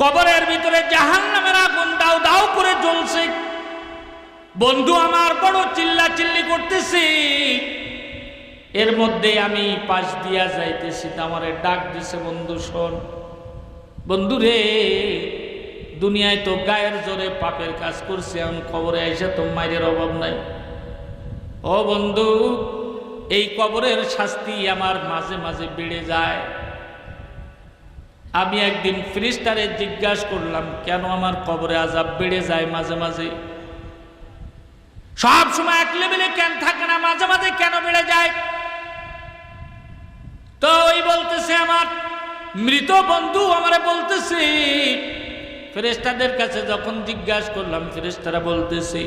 কবরের ভিতরে জাহান নামের আগুন দাও দাও করে জ্বলছে। বন্ধু আমার বড় চিল্লা চিল্লি করতেছে। এর মধ্যে আমি পাশ দিয়া যাইতেছি, তা আমারে ডাক দিছে, বন্ধু শোন। বন্ধু রে, দুনিয়ায় তো গায়ের জোরে পাপের কাজ করছে, এখন খবরে আইসে তো মায়ের অভাব নাই। ও বন্ধু, এই কবরের শাস্তি আমার মাঝে মাঝে বেড়ে যায়। আমি একদিন ফ্রিস্টারে জিজ্ঞাসা করলাম, কেন আমার কবরে আজাব বেড়ে যায় মাঝে মাঝে? সব সময় এক লেভেলে কেন থাকে না, মাঝে মাঝে কেন বেড়ে যায়? তো ওই বলতেছে আমার মৃত বন্ধু আমারে বলতেছে ফেরেস্তাদের কাছে যখন জিজ্ঞাসা করলাম ফেরেস্তারা বলতেছে,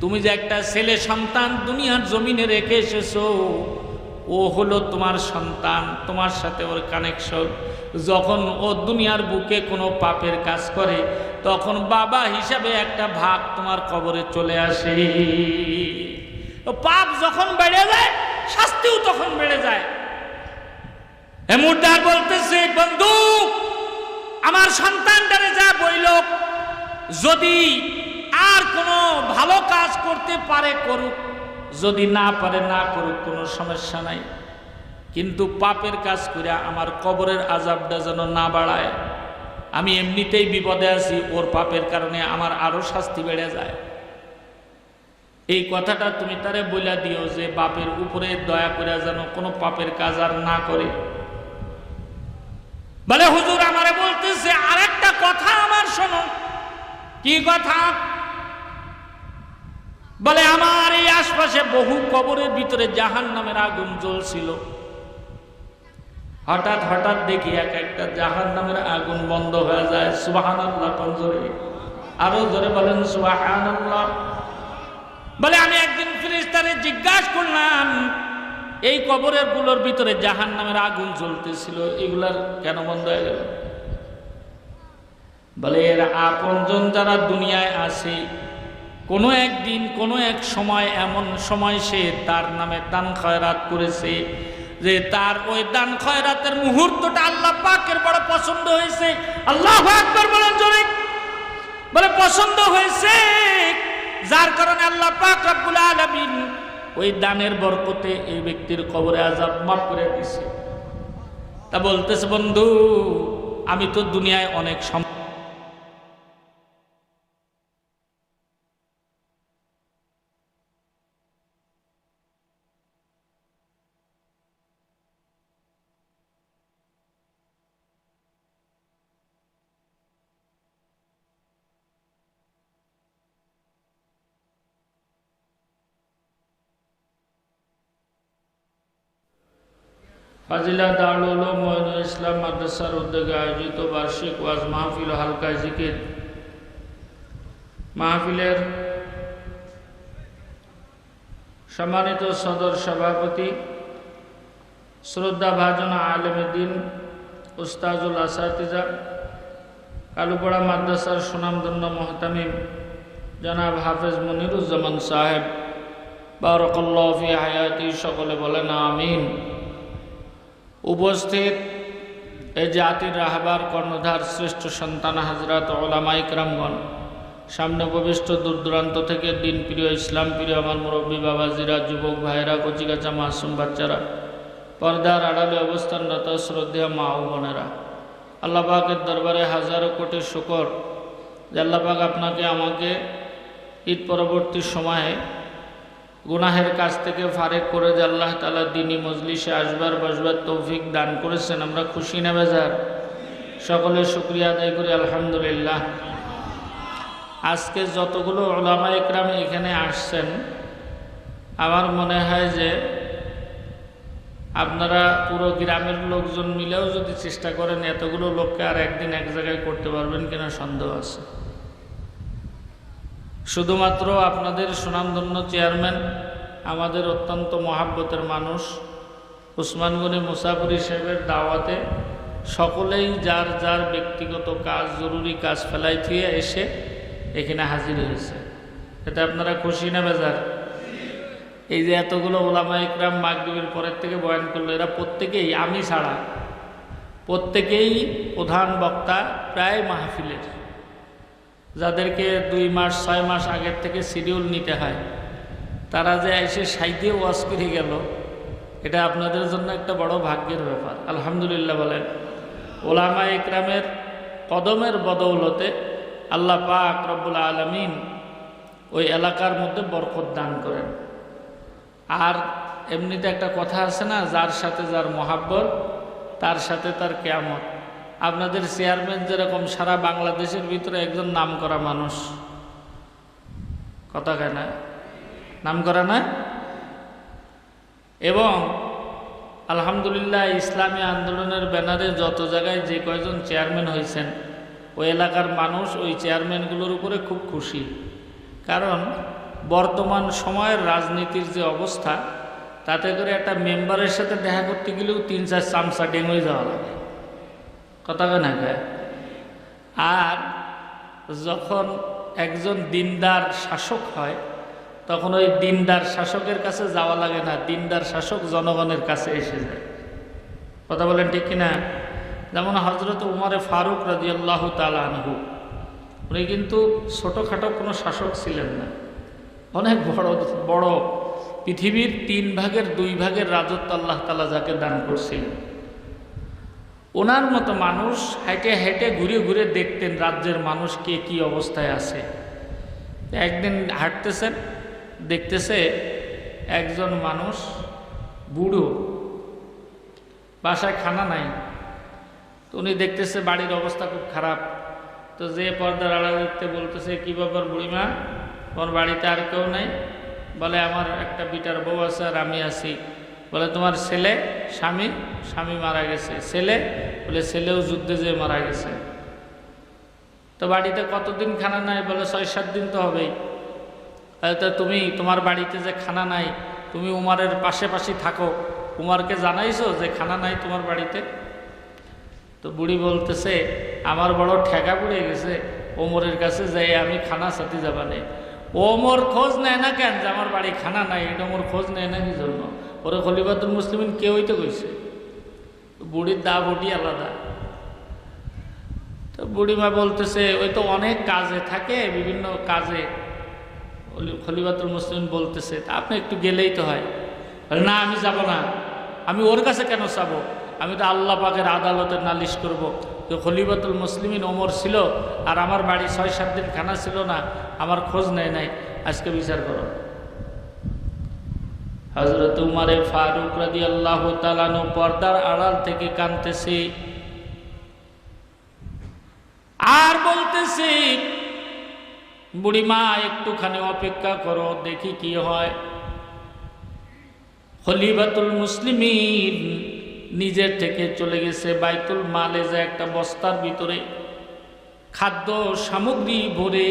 তুমি যে একটা ছেলে সন্তান দুনিয়ার জমিনে রেখে এসেছ ও হলো তোমার সন্তান, তোমার সাথে ওর কানেকশন যখন ও দুনিয়ার বুকে কোনো পাপের কাজ করে, তখন বাবা হিসাবে একটা ভাগ তোমার কবরে চলে আসে। পাপ যখন বেড়ে যায়, শাস্তিও তখন বেড়ে যায়। এমুরদার বলতেছে, বন্ধু, আমার সন্তানটারে যা বইল, যদি আর কোনো ভালো কাজ করতে পারে করুক যদি না পারে, না করুক, কোনো সমস্যা নাই। কিন্তু পাপের কাজ করে আমার কবরের আজাবটা যেন না বাড়ায়। আমি এমনিতেই বিপদে আছি, ওর পাপের কারণে আমার আরও শাস্তি বেড়ে যায়। এই কথাটা তুমি তারে বইলা দিও যে বাপের উপরে দয়া করে যেন কোনো পাপের কাজ আর না করে। বলে হুজুর আমারে বলতেছে, আরেকটা কথা আমার শোনো। কি কথা? বলে, আমার এই আশপাশে বহু কবরের ভিতরে জাহান নামের আগুন জ্বলছিল। হঠাৎ হঠাৎ দেখি এক একটা জাহান নামের আগুন বন্ধ হয়ে যায়। সুবাহান আল্লাহ জোরে? আরও জোরে বলেন সুবাহান আল্লাহ বলে, আমি একদিন ফিরিস্তারে জিজ্ঞাসা করলাম, এই কবরেরগুলোর ভিতরে জাহান নামের আগুন জ্বলতেছিল, এগুলার কেন বন্ধ হয়ে গেল? বলে, এর আপনজন যারা দুনিয়ায় আসে কোনো একদিন, কোনো এক সময়, এমন সময় সে তার নামে দান খয়রাত করেছে যে তার ওই দান খয়রাতের মুহূর্তটা আল্লাহ পাকের বড় পছন্দ হয়েছে। আল্লাহ একবার বলেন জোরে। বলে, পছন্দ হয়েছে। যার কারণে আল্লাহ পাক রব্বুল আলামিন ওই দানের বরকতে এই ব্যক্তির কবরে আজাব মাফ করে দিছে তা বলতেছে, বন্ধু, আমি তো দুনিয়ায় অনেক সম ফাজিলা দারুল মঈনুল ইসলাম মাদ্রাসার উদ্যোগে আয়োজিত বার্ষিক ওয়াজ মাহফিল হালকা জিকির। মাহফিলের সম্মানিত সদর সভাপতি শ্রদ্ধা ভাজন আলমদিন উস্তাজুল আসাতিজা, কালুপাড়া মাদ্রাসার সুনামধন্য মহতামিম জনাব হাফেজ মনিরুজ্জামান সাহেব। বারকল্লাহ ফি হায়াতি, সকলে বলেন আমিন। উপস্থিত এই জাতির রাহবার কর্ণধার শ্রেষ্ঠ সন্তান হাজরাত ওলামা ইকরামগণ সামনে উপবিষ্ট দূর দূরান্ত থেকে দিন প্রিয় ইসলাম প্রিয় আমার মুরব্বী বাবাজিরা, যুবক ভাইরা কচিকাচা মাসুম বাচ্চারা, পর্দার আড়ালে অবস্থানরত শ্রদ্ধেয় মা ও বোনেরা আল্লাপাকের দরবারে হাজারো কোটি শুকর যে আল্লাপাক আপনাকে আমাকে ঈদ পরবর্তী সময়ে গুনাহের কাছ থেকে ফারেক করে যে আল্লাহ তালা দিনী মজলিসে আসবার, বসবার তৌফিক দান করেছেন, আমরা খুশি না বেজার? সকলে শুক্রিয়া আদায় করি, আলহামদুলিল্লাহ। আজকে যতগুলো ওলামা একরাম এখানে আসছেন, আমার মনে হয় যে আপনারা পুরো গ্রামের লোকজন মিলেও যদি চেষ্টা করেন, এতগুলো লোককে আর একদিন এক জায়গায় করতে পারবেন কিনা সন্দেহ আছে। শুধুমাত্র আপনাদের সুনামধন্য চেয়ারম্যান, আমাদের অত্যন্ত মহাব্বতের মানুষ উসমানগনি মুসাফরি সাহেবের দাওয়াতে সকলেই যার যার ব্যক্তিগত কাজ, জরুরি কাজ ফেলাই থুয়ে এসে এখানে হাজির হয়েছে। এটা আপনারা খুশি না বেজার? এই যে এতগুলো ওলামা ইকরাম মাগরীবের পরের থেকে বয়ান করল, এরা প্রত্যেকেই, আমি ছাড়া, প্রত্যেকেই প্রধান বক্তা প্রায় মাহফিলের। যাদেরকে দুই মাস, ছয় মাস আগের থেকে শিডিউল নিতে হয়, তারা যে এসে সাইতে ওয়াজ করে গেল, এটা আপনাদের জন্য একটা বড় ভাগ্যের ব্যাপার। আলহামদুলিল্লাহ বলেন ওলামা ইকরামের কদমের বদৌলতে আল্লাহ পাক রব্বুল আলমিন ওই এলাকার মধ্যে বরকত দান করেন। আর এমনিতে একটা কথা আছে না, যার সাথে যার মহাব্বত, তার সাথে তার কেয়ামত। আপনাদের চেয়ারম্যান যেরকম সারা বাংলাদেশের ভিতরে একজন নাম করা মানুষ। কথা কেন নাম করা না? এবং আলহামদুলিল্লাহ ইসলামী আন্দোলনের ব্যানারে যত জায়গায় যে কয়জন চেয়ারম্যান হয়েছেন, ওই এলাকার মানুষ ওই চেয়ারম্যানগুলোর উপরে খুব খুশি। কারণ বর্তমান সময়ের রাজনীতির যে অবস্থা, তাতে করে একটা মেম্বারের সাথে দেখা করতে গেলেও তিন চার চামচা ডেঙে যাওয়া লাগে। কথা কেন আর যখন একজন দিনদার শাসক হয়, তখন ওই দিনদার শাসকের কাছে যাওয়া লাগে না, দিনদার শাসক জনগণের কাছে এসে যায়। কথা বলেন ঠিক কিনা? যেমন হজরত উমারে ফারুক রাজি আল্লাহ তালহু উনি কিন্তু ছোটোখাটো কোনো শাসক ছিলেন না। অনেক বড় বড় পৃথিবীর তিন ভাগের দুই ভাগের রাজত্ব আল্লাহ তালা যাকে দান করছিলেন। ওনার মতো মানুষ হেঁটে হেঁটে ঘুরে ঘুরে দেখতেন রাজ্যের মানুষ কে কী অবস্থায় আছে। একদিন হাঁটতেছেন, দেখতেছে একজন মানুষ বুড়ো, বাসায় খানা নাই। তো উনি দেখতেছে বাড়ির অবস্থা খুব খারাপ। তো যে পর্দার আড়া দেখতে বলতেছে, কী ব্যাপার বুড়িমা? তোমার বাড়িতে আর কেউ নাই? বলে, আমার একটা বিটার বউ আছে আর আমি আছি। বলে, তোমার ছেলে, স্বামী স্বামী মারা গেছে। ছেলে? বলে, ছেলেও যুদ্ধে যেয়ে মারা গেছে। তো বাড়িতে কতদিন খানা নাই? বলে, ছয়, সাত দিন তো হবেই। তো তুমি, তোমার বাড়িতে যে খানা নাই, তুমি উমারের পাশে পাশে থাকো। উমারকে জানাইছো যে খানা নাই তোমার বাড়িতে? তো বুড়ি বলতেছে, আমার বড় ঠেকা পড়ে গেছে। ওমরের কাছে যাই, আমি খানা সাথে যাবানে ওমর খোঁজ নেয় না কেন যে আমার বাড়ি খানা নাই? এটা ওমর খোঁজ নেয় না কি জন্য? ওরে খলিফাতুল মুসলিমিন কেউই তো কইছে? বুড়ির দা বটি আলাদা। তো বুড়িমা বলতেছে, ওই তো অনেক কাজে থাকে, বিভিন্ন কাজে খলিফাতুল মুসলিম বলতেছে, তা আপনি একটু গেলেই তো হয়। না, আমি যাব না। আমি ওর কাছে কেন চাবো আমি তো আল্লাহ পাকের আদালতের নালিশ করব। তো খলিফাতুল মুসলিমিন ওমর ছিল, আর আমার বাড়ি ছয় সাত দিন খানা ছিল না, আমার খোঁজ নেয় নাই। আজকে বিচার করো। হজরত উমারে ফারুক রাদি আল্লাহ তালানু পর্দার আড়াল থেকে কানতেছে আর বলতেছে, বুড়িমা, একটুখানি অপেক্ষা করো, দেখি কি হয়। খলিফাতুল মুসলিমিন নিজের থেকে চলে গেছে বাইতুল মালে, যে একটা বস্তার ভিতরে খাদ্য সামগ্রী ভরে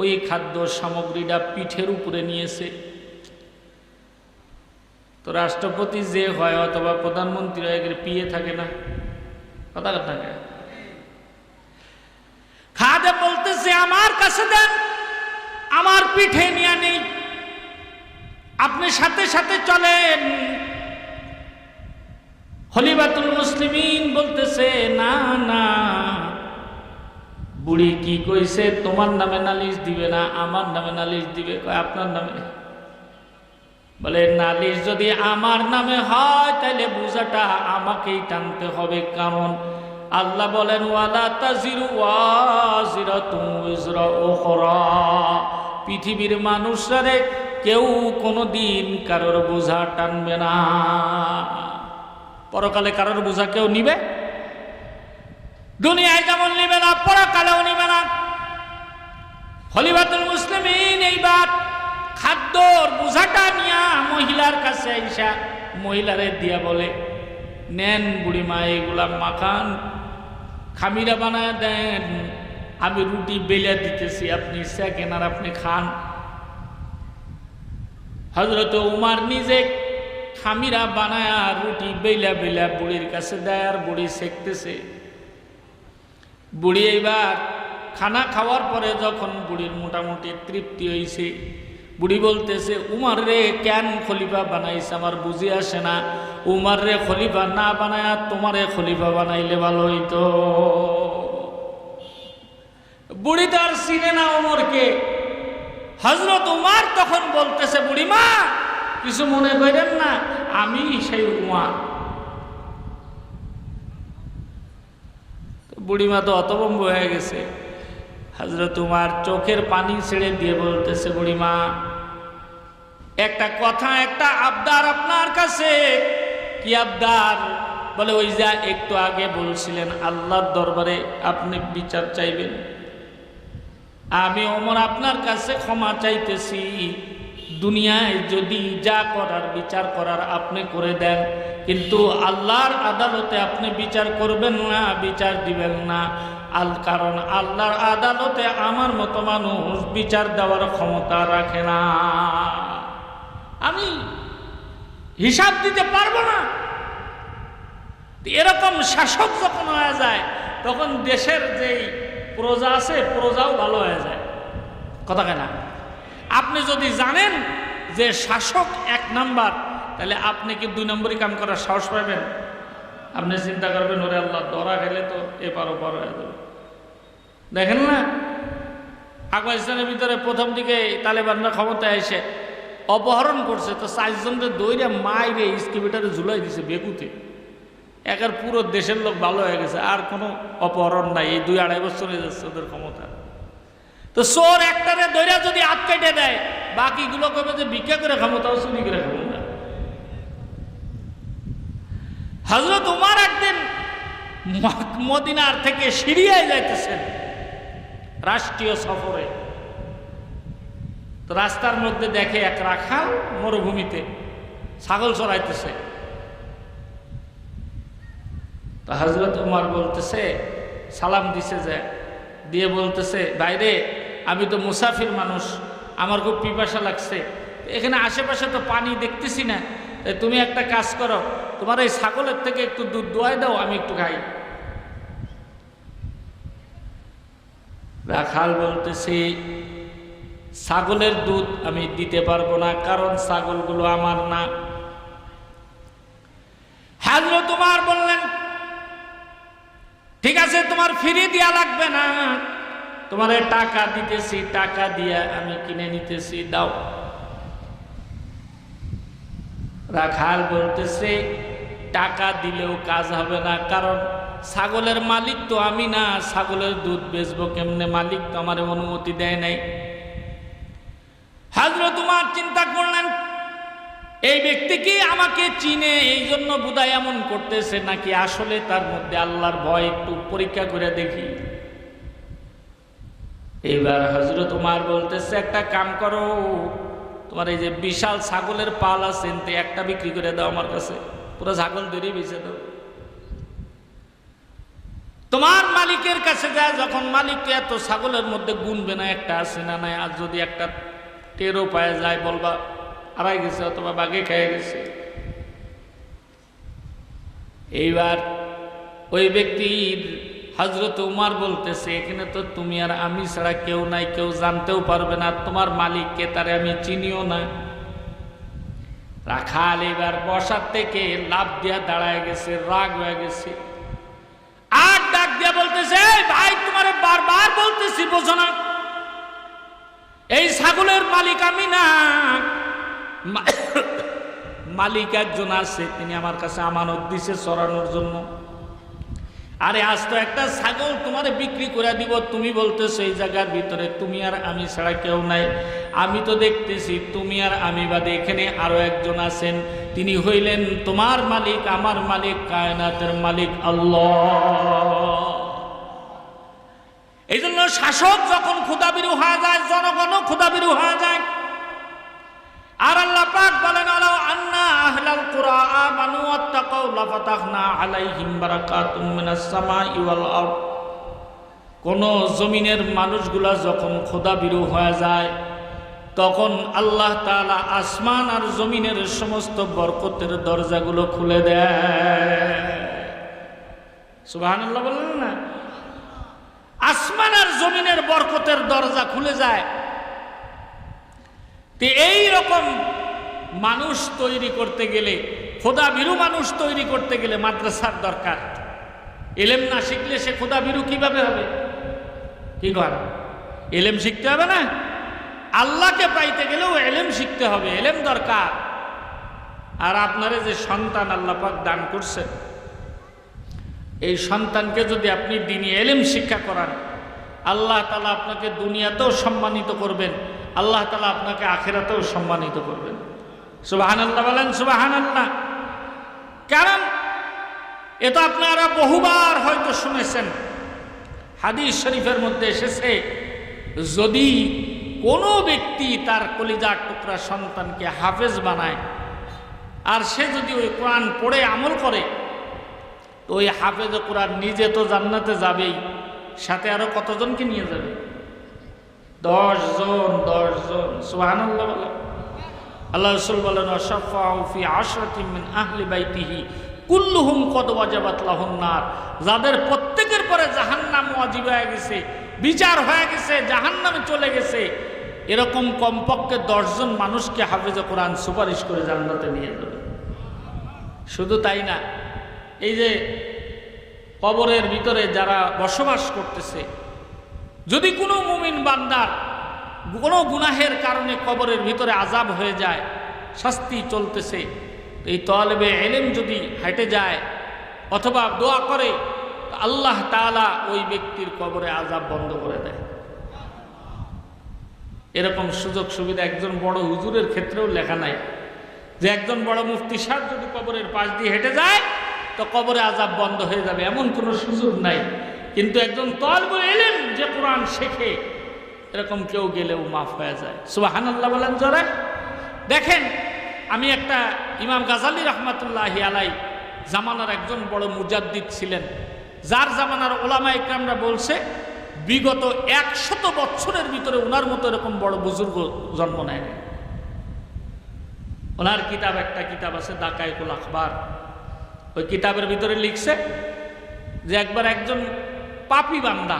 ওই খাদ্য সামগ্রীটা পিঠের উপরে নিয়েছে। তো রাষ্ট্রপতি যে হয় অথবা প্রধানমন্ত্রী হয় গেলে পিয়ে থাকে না। কথা থাকে খাদে বলতেছে, আমার কাছে দেন, আমার পিঠে নিয়ে নেই আপনি সাথে সাথে চলেন। হলিবাতুল মুসলিমিন বলতেছে, না না। বুড়ি কি কইছে, তোমার নামে নালিশ দিবে না, আমার নামে নালিশ দিবে? আপনার নামে? বলে, নালিশ যদি আমার নামে হয় তাহলে বোঝাটা আমাকেই টানতে হবে কারণ আল্লাহ বলেন পৃথিবীর মানুষরে কেউ কোনো দিন কারোর বোঝা টানবে না। পরকালে কারোর বোঝা কেউ নিবে? দুনিয়ায় যেমন নিবে না, পরকালেও নিবে না। হলিবাতুল মুসলিমিন, এইবার খাদ্যর বোঝাটা নিয়া মহিলার কাছে আইসা মহিলারে দিয়া বলে, নেন বুড়িমা এগুলা মাখান, খামিরা বানায় দেন, আমি রুটি বেলে দিতেছি, আপনি সেকেন আর আপনি খান। হজরত উমার নিজে খামিরা বানায় রুটি বেলা বেলা বুড়ির কাছে দেয় আর বুড়ি সেকতেছে বুড়ি এইবার খানা খাওয়ার পরে যখন বুড়ির মোটামুটি তৃপ্তি হয়েছে বুড়ি বলতেছে, উমার রে, কেন খলিফা বানাইছে? আমার বুঝে আসে না। উমার রে, খলিফা না বানায় তোমারে খলিফা বানাইলে ভালো হইতো। বুড়ি তার চিনে না ওমরকে হজরত উমার তখন বলতেছে বুড়িমা কিছু মনে করেন না, আমি সেই উমার। বুড়িমা তো অতবম্ব হয়ে গেছে। হজরত উমার চোখের পানি ছেড়ে দিয়ে বলতেছে বুড়িমা একটা কথা, একটা আবদার আপনার কাছে। কি আবদার? বলে, ওই যা একটু আগে বলছিলেন, আল্লাহর দরবারে আপনি বিচার চাইবেন। আমি ওমর আপনার কাছে ক্ষমা চাইতেছি। দুনিয়ায় যদি যা করার বিচার করার আপনি করে দেন, কিন্তু আল্লাহর আদালতে আপনি বিচার করবেন না, বিচার দিবেন না। আল কারণ আল্লাহর আদালতে আমার মতো মানুষ বিচার দেওয়ার ক্ষমতা রাখে না। আমি হিসাব দিতে পারব না। এরকম শাসক যখন হয়ে যায়, তখন দেশের যেই প্রজা আছে, প্রজাও ভালো হয়ে যায়। কথা কেনা আপনি যদি জানেন যে শাসক এক নাম্বার, তাহলে আপনি কি দুই নম্বরই কাম করার সাহস পাবেন? আপনি চিন্তা করবেন, ওরে আল্লাহ, দরা খেলে তো এপার ওপার হয়ে যাবে। দেখেন না? আফগানিস্তানের ভিতরে প্রথম দিকে তালেবানরা ক্ষমতায় এসে অপহরণ করছে, তো চারজনকে দইরা মাইরে স্কিপিটারে ঝুলাই দিছে বেকুতে। একার পুরো দেশের লোক ভালো হয়ে গেছে, আর কোনো অপহরণ নাই, এই দুই আড়াই বছর হয়ে যাচ্ছে ওদের ক্ষমতা। তো চোর একটারে দইরা যদি হাত কেটে দেয়, বাকিগুলো কবে যে ভিক্ষা করে ক্ষমতা চুরি করে ক্ষমতা হজরত উমার একদিন মদিনার থেকে সিরিয়ায় যাইতেছেন রাষ্ট্রীয় সফরে। তো রাস্তার মধ্যে দেখে এক রাখাল মরুভূমিতে ছাগল চড়াইতেছে। তো হজরত উমার বলতেছে, সালাম দিছে যে, দিয়ে বলতেছে বাইরে আমি তো মুসাফির মানুষ, আমার খুব পিপাসা লাগছে। এখানে আশেপাশে তো পানি দেখতেছি না। তুমি একটা কাজ করো, তোমার এই ছাগলের থেকে একটু দুধ দোয়াই দাও, আমি একটু খাই। রাখাল বলতেছি, ছাগলের দুধ আমি দিতে পারব না, কারণ ছাগলগুলো আমার না। হ্যালো, তোমার বললেন, ঠিক আছে, তোমার ফিরিয়ে দেওয়া লাগবে না। তোমার টাকা দিতেছি, টাকা দিয়ে আমি কিনে নিতেছি, দাও। রাখাল বলতেছে, টাকা দিলেও কাজ হবে না, কারণ ছাগলের মালিক তো আমি না, ছাগলের দুধ বেচবো কেমনে? মালিক তো আমার অনুমতি দেয় নাই। হাজরত তোমার চিন্তা করলেন, এই ব্যক্তি কি আমাকে চিনে? এই জন্য বুধায় এমন করতেছে নাকি আসলে তার মধ্যে আল্লাহর ভয় একটু পরীক্ষা করে দেখি। এইবার হজরত উমার বলতেছে, একটা কাম করো, তোমার এই যে বিশাল ছাগলের পাল আছে একটা বিক্রি করে দাও আমার কাছে। পুরো ছাগল ধরে বেঁচে দাও। তোমার মালিকের কাছে যায়, যখন মালিক এত ছাগলের মধ্যে গুনবে না, একটা আছে না নাই, আর যদি একটা টেরও পায়ে যায়, বলবা, হারাই গেছে অথবা বাঘে খেয়ে গেছে। এইবার ওই ব্যক্তির হজরত উমার বলতেছে, এখানে তো তুমি আর আমি ছাড়া কেউ নাই, কেউ জানতেও পারবে না তোমার মালিককে তারে আমি চিনিও না? রাখাল এবার বসার থেকে লাভ দিয়া দাঁড়ায় গেছে, রাগ হয়ে গেছে। আর ডাক দিয়া বলতেছে ভাই, তোমার বারবার বলতেছি, বোঝো না। এই ছাগলের মালিক আমি না। মালিক একজন আছে, তিনি আমার কাছে আমানত দিছে চড়ানোর জন্য। আরে আজ তো একটা ছাগল তোমারে বিক্রি করে দিব, তুমি বলতেছো এই জায়গার ভিতরে, তুমি আর আমি ছাড়া কেউ নাই। আমি তো দেখতেছি, তুমি আর আমি বাদে এখানে আরও একজন আছেন। তিনি হইলেন তোমার মালিক, আমার মালিক, কায়নাতের মালিক আল্লাহ। এই জন্য শাসক যখন ক্ষুদাবিরু হয়ে যায়, জনগণও ক্ষুদাবিরু হয়ে যায়। আর আল্লাহ পাক বলেন আলাউ আন্না আহলাল কুরা আমানু ওয়াত্তাকাউ লাফাতাহনা আলাইহিম বারাকাতুম মিনাস সামাই ওয়াল আরদ। কোন জমিনের মানুষগুলা যখন খোদাবিরু হয়ে যায়, তখন আল্লাহ তাআলা আসমান আর জমিনের সমস্ত বরকতের দরজাগুলো খুলে দেয়। সুবহানাল্লাহ বললেন না? আসমান আর জমিনের বরকতের দরজা খুলে যায়। তে এই রকম মানুষ তৈরি করতে গেলে, খোদা বিরু মানুষ তৈরি করতে গেলে মাদ্রাসার দরকার। এলেম না শিখলে সে খোদা বিরু কীভাবে হবে? কি কর? এলেম শিখতে হবে না? আল্লাহকে পাইতে গেলেও এলেম শিখতে হবে, এলেম দরকার। আর আপনারে যে সন্তান আল্লাহ পাক দান করছেন, এই সন্তানকে যদি আপনি দিনী এলেম শিক্ষা করান, আল্লাহ তালা আপনাকে দুনিয়াতেও সম্মানিত করবেন। আল্লাহ তালা আপনাকে আখেরাতেও সম্মানিত করবেন। সুবাহান আল্লাহ বলেন সুবাহান আল্লাহ কারণ এটা আপনারা বহুবার হয়তো শুনেছেন, হাদিস শরীফের মধ্যে এসেছে, যদি কোনো ব্যক্তি তার কলিজার টুকরা সন্তানকে হাফেজ বানায়, আর সে যদি ওই কোরআন পড়ে, আমল করে, তো ওই হাফেজ কোরআন নিজে তো জান্নাতে যাবেই, সাথে আরও কতজনকে নিয়ে যাবে? দশ জন দশ জন। সুহান আল্লাহ রসুল বলেন অশফি আশরাতিমিন আহলি বাইতিহি, কুল্লুহুম কদ ওয়াজাবাত লাহুন্নার যাদের প্রত্যেকের পরে জাহান্নাম ওয়াজিব হয়ে গেছে, বিচার হয়ে গেছে, জাহান্নামে চলে গেছে, এরকম কমপক্ষে দশজন মানুষকে হাফেজে কোরআন সুপারিশ করে জান্নাতে নিয়ে যাবে। শুধু তাই না, এই যে কবরের ভিতরে যারা বসবাস করতেছে যদি কোনো মুমিন বান্দার কোনো গুনাহের কারণে কবরের ভিতরে আজাব হয়ে যায়, শাস্তি চলতেছে, এই তলবে এলেম যদি হেঁটে যায় অথবা দোয়া করে আল্লাহ তাআলা ওই ব্যক্তির কবরে আজাব বন্ধ করে দেয়। এরকম সুযোগ সুবিধা একজন বড় হুজুরের ক্ষেত্রেও লেখা নাই যে একজন বড় মুফতি সাহেব যদি কবরের পাশ দিয়ে হেঁটে যায়, তো কবরে আজাব বন্ধ হয়ে যাবে, এমন কোনো সুযোগ নাই। কিন্তু একজন তলবুল এলেন যে কোরআন শেখে, এরকম কেউ গেলেও মাফ হয়ে যায়। সুবাহান আল্লাহ বলেন জোরে। দেখেন, আমি একটা ইমাম গাজালি রহমাতুল্লাহ আলাই জামানার একজন বড় মুজাদ্দিদ ছিলেন। যার জামানার ওলামা ইকরামরা বলছে, বিগত একশত বছরের ভিতরে ওনার মতো এরকম বড় বুজুর্গ জন্ম নেয়। ওনার কিতাব, একটা কিতাব আছে দাকায়কুল আখবার। ওই কিতাবের ভিতরে লিখছে যে একবার একজন পাপি বান্দা।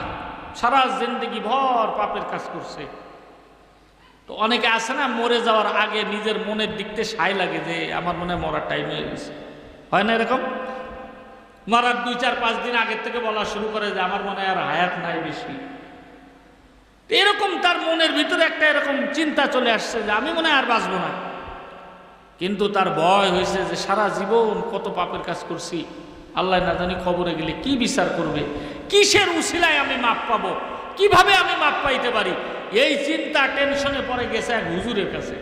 সারা জিন্দগি ভর পাপের কাজ করছে। তো অনেকে আছে না, মরে যাওয়ার আগে নিজের মনের দিকতে সাই লাগে যে আমার মনে মরার টাইম হয়ে গেছে। হয় না এরকম? মরার দুই, চার, পাঁচ দিন আগের থেকে বলা শুরু করে যে আমার মনে আর হায়াত নাই বেশি। এরকম তার মনের ভিতরে একটা এরকম চিন্তা চলে আসছে যে আমি মনে আর বাঁচবো না। কিন্তু তার ভয় হয়েছে যে সারা জীবন কত পাপের কাজ করছি। আল্লাহ না জানি খবরে গেলে কি বিচার করবে? কিসের উশিলায় আমি মাপ পাবো? কীভাবে আমি মাপ পাইতে পারি? এই চিন্তা টেনশনে পড়ে গেছে এক হুজুরের কাছে।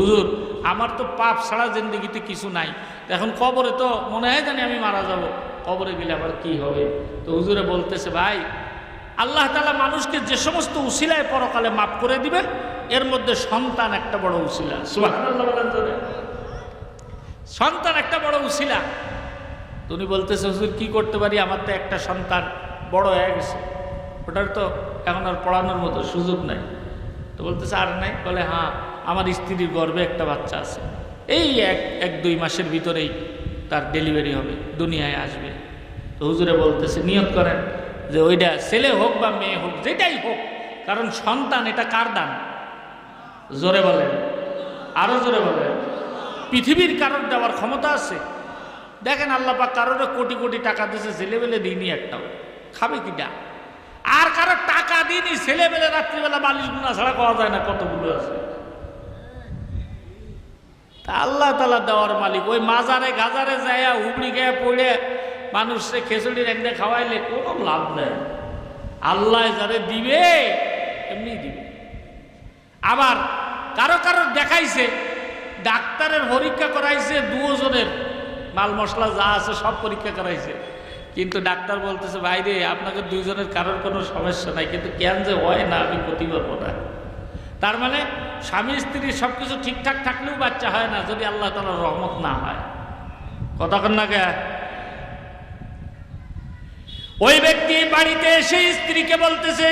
হুজুর, আমার তো পাপ ছাড়া জিন্দগিতে কিছু নাই। এখন কবরে তো মনে হয় জানি আমি মারা যাব। কবরে গেলে আবার কি হবে? তো হুজুরে বলতেছে, ভাই, আল্লাহ তালা মানুষকে যে সমস্ত উশিলায় পরকালে মাফ করে দিবে, এর মধ্যে সন্তান একটা বড় উশিলা সন্তান একটা বড় উশিলা তুমি বলতেছে, হুজুর, কি করতে পারি? আমার তো একটা সন্তান। বড় হয়ে গেছে। ওটার তো এখন আর পড়ানোর মতো সুযোগ নাই। তো বলতেছে, আর নাই। বলে হ্যাঁ আমার স্ত্রীর গর্ভে একটা বাচ্চা আছে। এই এক এক দুই মাসের ভিতরেই তার ডেলিভারি হবে, দুনিয়ায় আসবে। তো হুজুরে বলতেছে, নিয়ত করেন যে ওইটা ছেলে হোক বা মেয়ে হোক, যেটাই হোক, কারণ সন্তান এটা কার দান? জোরে বলেন। আরও জোরে বলেন। পৃথিবীর কারোর দেওয়ার ক্ষমতা আছে? দেখেন আল্লাহ পাক কারোর কোটি কোটি টাকা দিয়েছে, ছেলেবেলে দিইনি একটাও। খাবে কিটা? আর কারও টাকা দিইনি, ছেলেবেলে রাত্রিবেলা বালিশ গুনা ছাড়া পাওয়া যায় না, কতগুলো আছে? আল্লাহ তালা দেওয়ার মালিক, ওই মাজারে গাজারে যায় হুবড়ি খেয়ে পড়ে মানুষকে খেচুড়ি রেঁধে খাওয়াইলে কোনো লাভ নেই। আল্লাহ যারে দিবে, এমনি দিবে। আবার কারও কারও দেখাইছে, ডাক্তারের পরীক্ষা করাইছে, দুজনের মাল মশলা যা আছে সব পরীক্ষা করাইছে। কিন্তু ডাক্তার বলতেছে, ভাই রে, আপনাকে দুইজনের কারোর কোনো সমস্যা নাই, কিন্তু কেন যে হয় না, আমি ক্ষতি পারব না। তার মানে স্বামী, স্ত্রী সব কিছু ঠিকঠাক থাকলেও বাচ্চা হয় না, যদি আল্লাহ তালার রহমত না হয়। কতক্ষণ না কে? ওই ব্যক্তি বাড়িতে এসে স্ত্রীকে বলতেছে,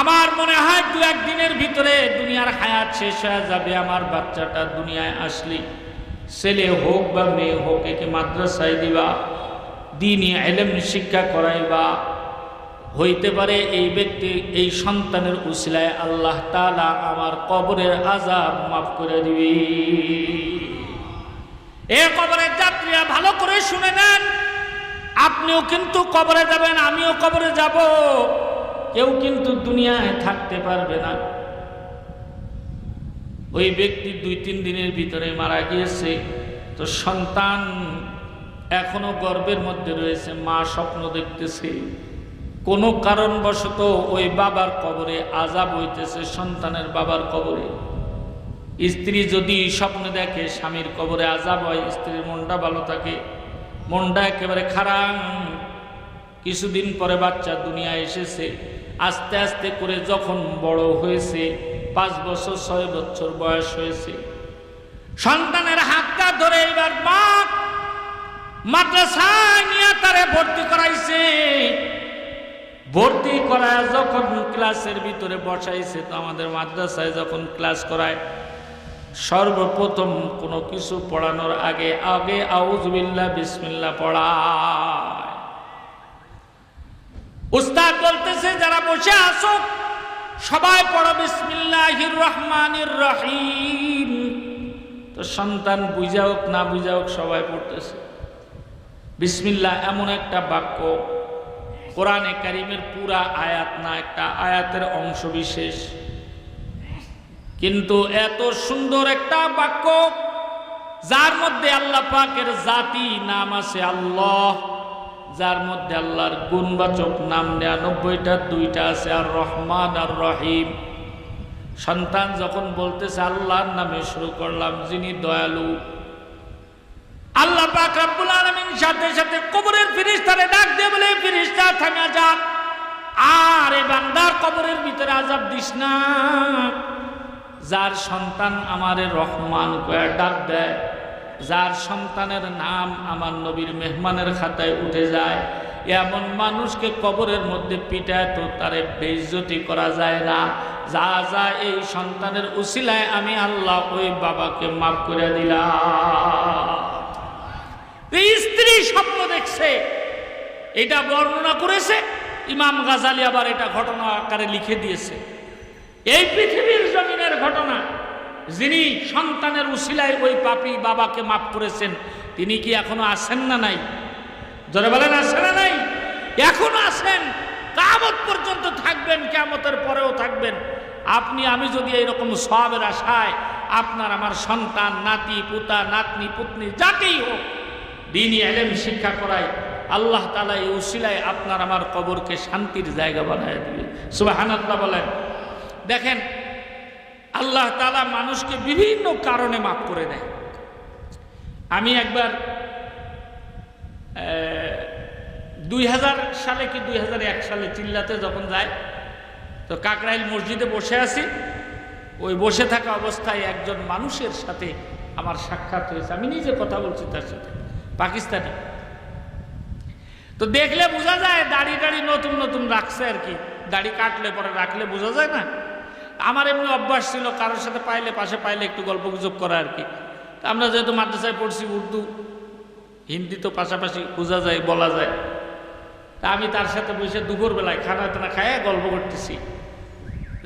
আমার মনে হয় দু একদিনের ভিতরে দুনিয়ার হায়াত শেষ হয়ে যাবে, আমার বাচ্চাটা দুনিয়ায় আসলে। ছেলে হোক বা মেয়ে হোক, একে মাদ্রাসায় দিবা দিনই এলেম শিক্ষা করাইবা। হইতে পারে এই ব্যক্তি, এই সন্তানের উসিলায় আল্লাহ তালা আমার কবরের আজাব মাফ করে দিবি। এ কবরের যাত্রীরা ভালো করে শুনে নেন। আপনিও কিন্তু কবরে যাবেন, আমিও কবরে যাব। কেউ কিন্তু দুনিয়ায় থাকতে পারবে না। ওই ব্যক্তি দুই তিন দিনের ভিতরে মারা গিয়েছে। তো সন্তান এখনও গর্বের মধ্যে রয়েছে, মা স্বপ্ন দেখতেছে। কোনো কারণবশত ওই বাবার কবরে আজাব হইতেছে, সন্তানের বাবার কবরে। স্ত্রী যদি স্বপ্নে দেখে, স্বামীর কবরে আজাব হয়, স্ত্রীর মনটা ভালো থাকে, মনটা একেবারে খারাপ কিছুদিন পরে বাচ্চা দুনিয়া এসেছে, আস্তে আস্তে করে যখন বড় হয়েছে, পাঁচ বছর, ছয় বছর বয়স হয়েছে। সন্তানের হাতটা ধরে এবার মা ভর্তি করাইছে। ভর্তি যখন ক্লাসের ভিতরে বসাইছে আমাদের মাদ্রাসায় যখন ক্লাস করায়, সর্বপ্রথম কোনো কিছু পড়ানোর আগে আগে আউজবিল্লা বিসমিল্লা পড়ায়। উস্তাদ বলতেছে, যারা বসে আসো সবাই পড়ো বিসমিল্লাহির রহমানির রহিম। তো সন্তান বুঝা হোক না বুঝা হোক সবাই পড়তেছে। বিসমিল্লাহ, এমন একটা বাক্য। কোরআনে কারিমের পুরা আয়াত না, একটা আয়াতের অংশ বিশেষ। কিন্তু এত সুন্দর একটা বাক্য, যার মধ্যে আল্লাহ পাকের জাতি নাম আছে আল্লাহ, যার মধ্যে আল্লাহর গুণবাচক নাম নিরানব্বইটা দুইটা আছে আর রহমান আর রহিম। সন্তান যখন বলতেছে আল্লাহর নামে শুরু করলাম, যিনি দয়ালু আল্লাহ পাক রব্বুল আলামিন সাথে সাথে কবরের ফিরিস্তারে ডাক দিয়ে বলে ফিরিস্তা, থামা যা আর এ বান্দার কবরের ভিতরে আজাব দিস না। যার সন্তান আমারে রহমান কয়ে ডাক দেয়, যার সন্তানের নাম আমার নবীর মেহমানের খাতায় উঠে যায়, এমন মানুষকে কবরের মধ্যে পিটায় তো তারে বেইজ্জতি করা যায় না। যা যা এই সন্তানের উসিলায় আমি আল্লাহ ওই বাবাকে মাফ করে দিলাম। স্ত্রী স্বপ্ন দেখছে। এটা বর্ণনা করেছে, ইমাম গাজালি আবার এটা ঘটনা আকারে লিখে দিয়েছে। এই পৃথিবীর জমিনের ঘটনা, যিনি সন্তানের উশিলায় ওই পাপি বাবাকে মাফ করেছেন, তিনি কি এখনও আসেন না নাই? জোরে বলেন আছেন না নাই? এখনও আসেন কামত পর্যন্ত থাকবেন কেমতের পরেও থাকবেন। আপনি, আমি যদি এইরকম সবের আশায় আপনার, আমার সন্তান, নাতি, পুতা, নাতনি, পুতনি, যাকেই হোক দিনই এলেম শিক্ষা করায় আল্লাহ তালা এই উশিলায় আপনার আমার কবরকে শান্তির জায়গা বানায় দিবে। সুবাহানাল্লাহ বলেন। দেখেন, আল্লাহ তালা মানুষকে বিভিন্ন কারণে মাফ করে দেয়। আমি একবার দুই হাজার সালে কি দুই হাজার এক সালে চিল্লাতে যখন যাই, তো কাকরাইল মসজিদে বসে আছি। ওই বসে থাকা অবস্থায় একজন মানুষের সাথে আমার সাক্ষাৎ হয়েছে। আমি নিজে কথা বলছি তার সাথে। পাকিস্তানি। তো দেখলে বোঝা যায়, দাড়ি দাড়ি নতুন নতুন রাখছে আর কি। দাড়ি কাটলে পরে রাখলে বোঝা যায় না। আমার এমনি অভ্যাস ছিল, কারোর সাথে পাইলে, পাশে পাইলে একটু গল্প গুজব করা আর কি। আমরা যেহেতু মাদ্রাসায় পড়ছি উর্দু, হিন্দি তো পাশাপাশি বোঝা যায়, বলা যায়। তা আমি তার সাথে বসে দুপুরবেলায় খানা টানা খায় গল্প করতেছি।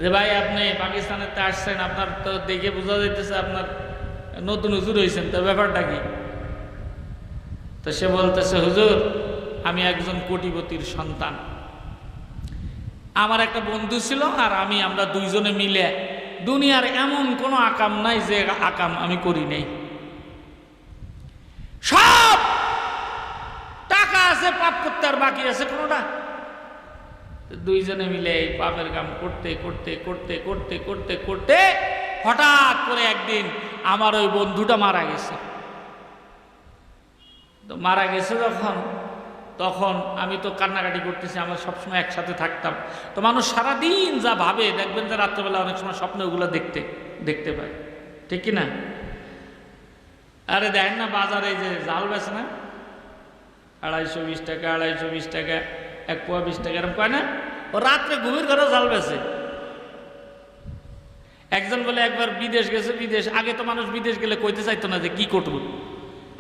যে ভাই, আপনি পাকিস্তানেতে আসছেন, আপনার তো দেখে বোঝা যাইতেছে, আপনার নতুন হুজুর হয়েছেন তো ব্যাপারটা কি? তো সে বলতেছে, হুজুর, আমি একজন কোটিপতির সন্তান। আমার একটা বন্ধু ছিল আর আমি, আমরা দুইজনে মিলে দুনিয়ার এমন কোনো আকাম নাই যে আকাম আমি করি নাই। সব টাকা আছে, পাপ করতে আর বাকি আছে, কোনোটা? দুইজনে মিলে এই পাপের কাম করতে করতে করতে করতে করতে করতে হঠাৎ করে একদিন আমার ওই বন্ধুটা মারা গেছে। তো মারা গেছে যখন, তখন আমি তো কান্নাকাটি করতেছি, আমরা সবসময় একসাথে থাকতাম। তো মানুষ সারাদিন যা ভাবে, দেখবেন যে রাত্রেবেলা অনেক সময় স্বপ্নে ওগুলো দেখতে দেখতে পায়। ঠিক কি না আরে দেখেন না, বাজারে যে জাল বেছে না? আড়াইশো বিশ টাকা, আড়াইশো বিশ টাকা, এক পোয়া বিশ টাকা, এরকম কয় না? ও রাত্রে ঘুমির ঘরে জাল বেছে। একজন বলে, একবার বিদেশ গেছে, বিদেশ। আগে তো মানুষ বিদেশ গেলে কইতে চাইতো না যে কি করব?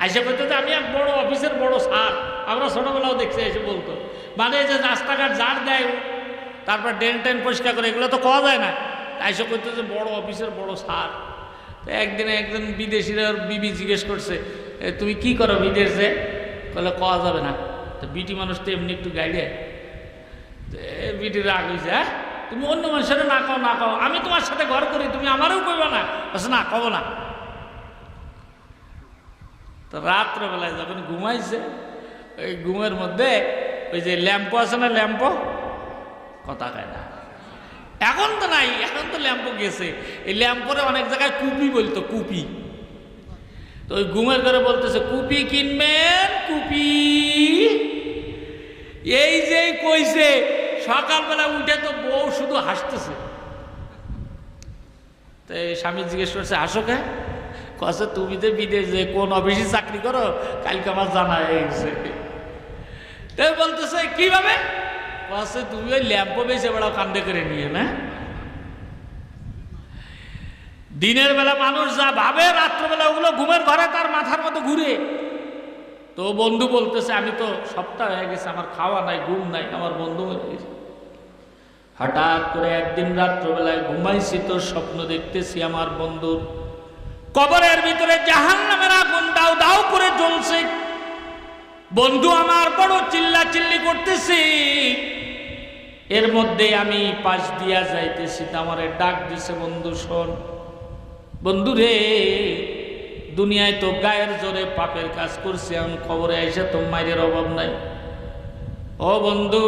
আইসা কইতো যে, আমি এক বড় অফিসের বড় স্যার আমরা ছোটবেলাও দেখছি এসে বলতো। মানে যে রাস্তাঘাট ঝাড় দেয় তারপর ড্রেন টেন পরিষ্কার করে, এগুলো তো কওয়া যায় না। আইসে করতে যে, বড় অফিসের বড় সার তো একদিনে একজন বিদেশিরা বিবি জিজ্ঞেস করছে তুমি কি করো বিদেশে বলে কওয়া যাবে না। তো বিটি মানুষ তো এমনি একটু গাইডে। বিটি রাগ হয়েছে হ্যাঁ তুমি অন্য মানুষের না কও না কও। আমি তোমার সাথে ঘর করি, তুমি আমারও কইবা না। না, কব না। তো রাত্রেবেলায় যখন ঘুমাইছে, ওই ঘুমের মধ্যে ওই যে ল্যাম্পো আছে না ল্যাম্পো, কথা কয় না। এখন তো নাই, এখন তো ল্যাম্পো গেছে। এই ল্যাম্পোরে অনেক জায়গায় কুপি বলতো, কুপি। তো ওই ঘুমের ঘরে বলতেছে, কুপি কিনবেন, কুপি। এই যে কইছে, সকালবেলা উঠে তো বউ শুধু হাসতেছে। তো স্বামী জিজ্ঞেস করছে, হাসো কে? কছে তুমি তো বিদেশ কোন অফিসে চাকরি করো, কালকে আমার জানা হয়ে গেছে বলতেছে, কীভাবে? কছে তুমি ওই ল্যাম্পও বেঁচে বেড়াও কান্দে করে নিয়ে না? দিনের বেলা মানুষ যা ভাবে, রাত্রবেলা ওগুলো ঘুমের ঘরে তার মাথার মতো ঘুরে। তো বন্ধু বলতেছে, আমি তো সপ্তাহ হয়ে গেছে, আমার খাওয়া নাই, ঘুম নাই, আমার বন্ধু হয়ে গেছে। হঠাৎ করে একদিন রাত্রবেলায় ঘুমাইছি তো স্বপ্ন দেখতেছি আমার বন্ধুর। কবরের ভিতরে জাহান নামের আগুন দাও দাও করে জ্বলছে। বন্ধু, আমার বড় চিল্লা চিল্লি করতেছি। এর মধ্যে আমি পাশ দিয়া যাইতেছি তা আমারে ডাক দিছে, বন্ধু, শোন। বন্ধু রে, দুনিয়ায় তো গায়ের জোরে পাপের কাজ করছি, আমি খবরে এসে তো মায়ের অভাব নাই। ও বন্ধু,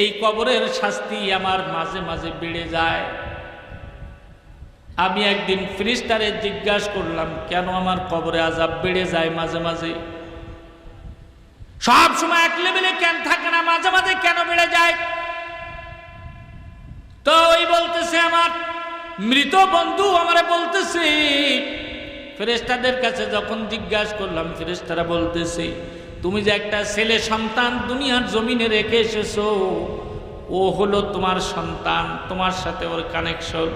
এই কবরের শাস্তি আমার মাঝে মাঝে বেড়ে যায়। আমি একদিন ফ্রিস্টারে জিজ্ঞাসা করলাম, কেন আমার কবরে আজাব বেড়ে যায় মাঝে মাঝে? সব সময় এক লেভেলে কেন থাকে না, মাঝে মাঝে কেন বেড়ে যায়? তো ওই বলতেছে আমার, মৃত বন্ধু আমারে বলতেছে। ফেরেস্তাদের কাছে যখন জিজ্ঞাসা করলাম ফেরেস্তারা বলতেছে, তুমি যে একটা ছেলে সন্তান দুনিয়ার জমিনে রেখে এসেছ ও হলো তোমার সন্তান, তোমার সাথে ওর কানেকশন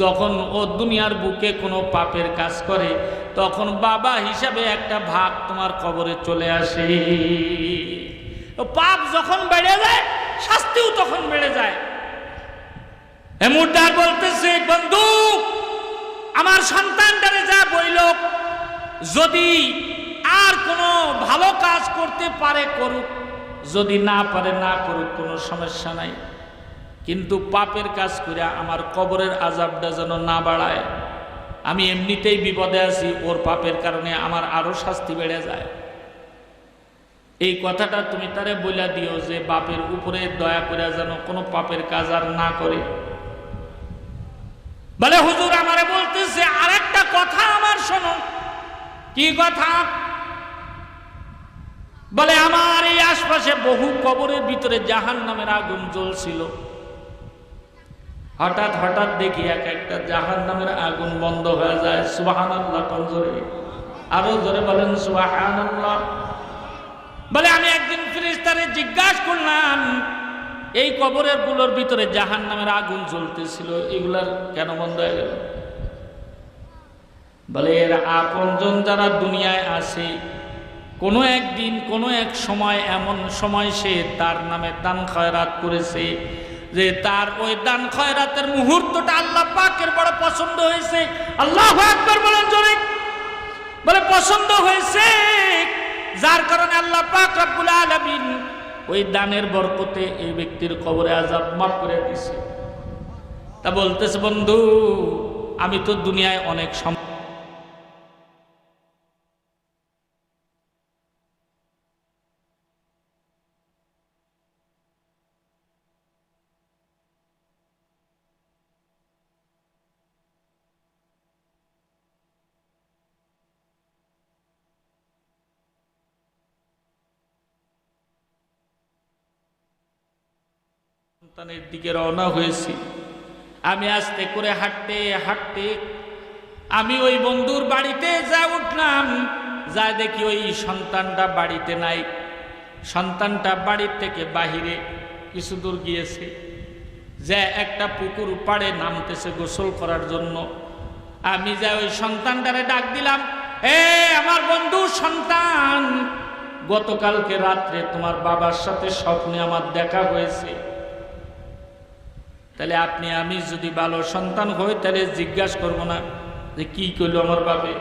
যখন ও দুনিয়ার বুকে কোনো পাপের কাজ করে, তখন বাবা হিসাবে একটা ভাগ তোমার কবরে চলে আসে। পাপ যখন বেড়ে যায়, শাস্তিও তখন বেড়ে যায়। এমুরদার বলতেছে, বন্ধু, আমার সন্তানটারে যা বইল, যদি আর কোনো ভালো কাজ করতে পারে করুক যদি না পারে, না করুক, কোনো সমস্যা নাই। কিন্তু পাপের কাজ করে আমার কবরের আজাবটা যেন না বাড়ায়, আমি এমনিতেই বিপদে আছি, ওর পাপের কারণে আমার আরও শাস্তি বেড়ে যায়। এই কথাটা তুমি তারে বইলা দিও যে বাপের উপরে দয়া করে যেন কোনো পাপের কাজ আর না করে। বলে হুজুর, আমারে বলতেছে আরেকটা কথা আমার শোনো। কি কথা? বলে, আমার এই আশপাশে বহু কবরের ভিতরে জাহান নামের আগুন জ্বলছিল। হঠাৎ হঠাৎ দেখি এক একটা জাহান নামের আগুন বন্ধ হয়ে যায়। সুবাহান আল্লাহ জোরে? আরও জোরে বলেন সুবাহান আল্লাহ বলে, আমি একদিন ফিরিস্তারে জিজ্ঞাসা করলাম, এই কবরেরগুলোর ভিতরে জাহান নামের আগুন জ্বলতেছিল, এগুলার কেন বন্ধ হয়ে গেল? বলে, এর আপনজন যারা দুনিয়ায় আসে কোনো একদিন, কোনো এক সময়, এমন সময় সে তার নামে দান খয়রাত করেছে যে তার ওই দান খয়রাতের মুহূর্তটা আল্লাহ পাকের বড় পছন্দ হয়েছে। আল্লাহ একবার বলেন জোরে। বলে, পছন্দ হয়েছে। যার কারণে আল্লাহ পাক রব্বুল আলামিন ওই দানের বরকতে এই ব্যক্তির কবরে আজাব মাফ করে দিছে তা বলতেছে, বন্ধু, আমি তো দুনিয়ায় অনেক সম সন্তানের দিকে রওনা হয়েছি। আমি আস্তে করে হাঁটতে হাঁটতে আমি ওই বন্ধুর বাড়িতে যা উঠলাম, যা দেখি ওই সন্তানটা বাড়িতে নাই। সন্তানটা বাড়ির থেকে বাহিরে কিছু দূর গিয়েছে। যে একটা পুকুর পাড়ে নামতেছে গোসল করার জন্য। আমি যা ওই সন্তানটারে ডাক দিলাম, এ, আমার বন্ধু সন্তান, গতকালকে রাত্রে তোমার বাবার সাথে স্বপ্নে আমার দেখা হয়েছে। তাহলে আপনি আমি যদি ভালো সন্তান হই তাহলে জিজ্ঞাসা করব না যে কি করল আমার বাপে?